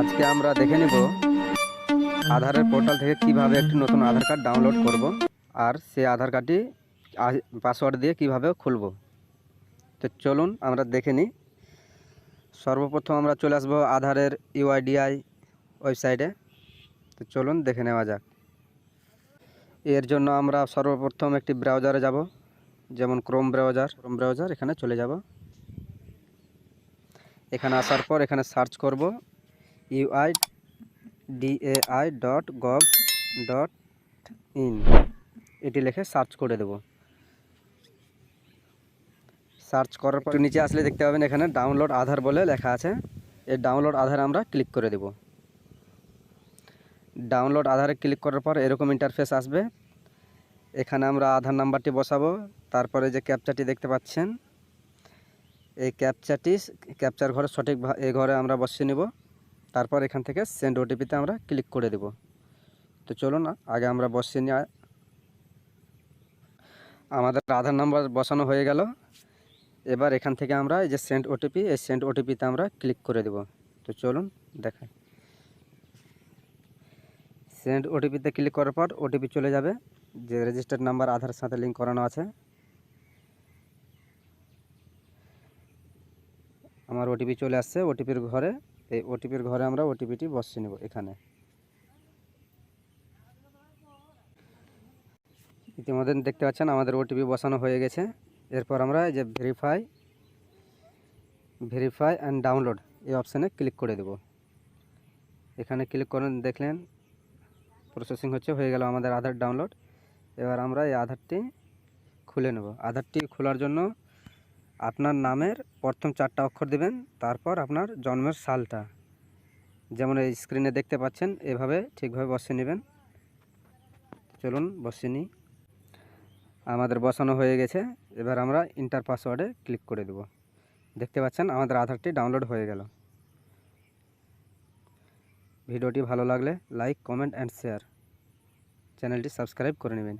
আজকে আমরা দেখে নেব আধারের পোর্টাল থেকে কীভাবে একটি নতুন আধার কার্ড ডাউনলোড করব আর সেই আধার কার্ডটি পাসওয়ার্ড দিয়ে কীভাবে খুলব। তো চলুন আমরা দেখে নিই। সর্বপ্রথম আমরা চলে আসব আধারের ইউআইডিআই ওয়েবসাইটে। তো চলুন দেখে নেওয়া যাক। এর জন্য আমরা সর্বপ্রথম একটি ব্রাউজারে যাব, যেমন ক্রোম ব্রাউজার। ক্রোম ব্রাউজার এখানে চলে যাব। এখানে আসার পর এখানে সার্চ করব। UI dot gov dot in এটি লিখে সার্চ করে দেব। সার্চ করার পর নিচে আসলে দেখতে পাবেন এখানে ডাউনলোড আধার বলে লেখা আছে। এই ডাউনলোড আধার আমরা ক্লিক করে দেব। ডাউনলোড আধারে ক্লিক করার পর এরকম ইন্টারফেস আসবে। এখানে আমরা আধার নাম্বারটি বসাবো। তারপরে যে ক্যাপচাটি দেখতে পাচ্ছেন, এই ক্যাপচাটি ক্যাপচার ঘরে সঠিক এই ঘরে আমরা বসিয়ে নেব। তারপর এখান থেকে সেন্ড ওটিপিতে আমরা ক্লিক করে দেব। তো চলুন আগে আমরা বসিয়ে নিয়ে আমাদের আধার নাম্বার বসানো হয়ে গেল। এবার এখান থেকে আমরা এই যে সেন্ড ওটিপি এই সেন্ড ওটিপিতে আমরা ক্লিক করে দেব। তো চলুন দেখাই। সেন্ড ওটিপিতে ক্লিক করার পর ওটিপি চলে যাবে। যে রেজিস্টার্ড নাম্বার আধার সাথে লিঙ্ক করানো আছে। আমার ওটিপি চলে আসছে ওটিপির ঘরে। এই ওটিপির ঘরে আমরা ওটিপিটি বসিয়ে নেব এখানে। ইতিমধ্যে দেখতে পাচ্ছেন আমাদের ওটিপি বসানো হয়ে গেছে। এরপর আমরা এই যে ভেরিফাই ভেরিফাই অ্যান্ড ডাউনলোড এই অপশানে ক্লিক করে দেব। এখানে ক্লিক করে দেখলেন প্রসেসিং হচ্ছে, হয়ে গেল আমাদের আধার ডাউনলোড এবার আমরা এই আধারটি খুলে নেব। আধারটি খোলার জন্য আপনার নামের প্রথম চারটা অক্ষর দেবেন, তারপর আপনার জন্মের সালটা। যেমন এই স্ক্রিনে দেখতে পাচ্ছেন, এভাবে ঠিকভাবে বসিয়ে নেবেন। চলুন বসিয়ে নিই। আমাদের বসানো হয়ে গেছে, এবার আমরা ইন্টার পাসওয়ার্ডে ক্লিক করে দেব। দেখতে পাচ্ছেন, আমাদের আধারটি ডাউনলোড হয়ে গেল। ভিডিওটি ভালো লাগলে লাইক কমেন্ট অ্যান্ড শেয়ার চ্যানেলটি সাবস্ক্রাইব করে নেবেন।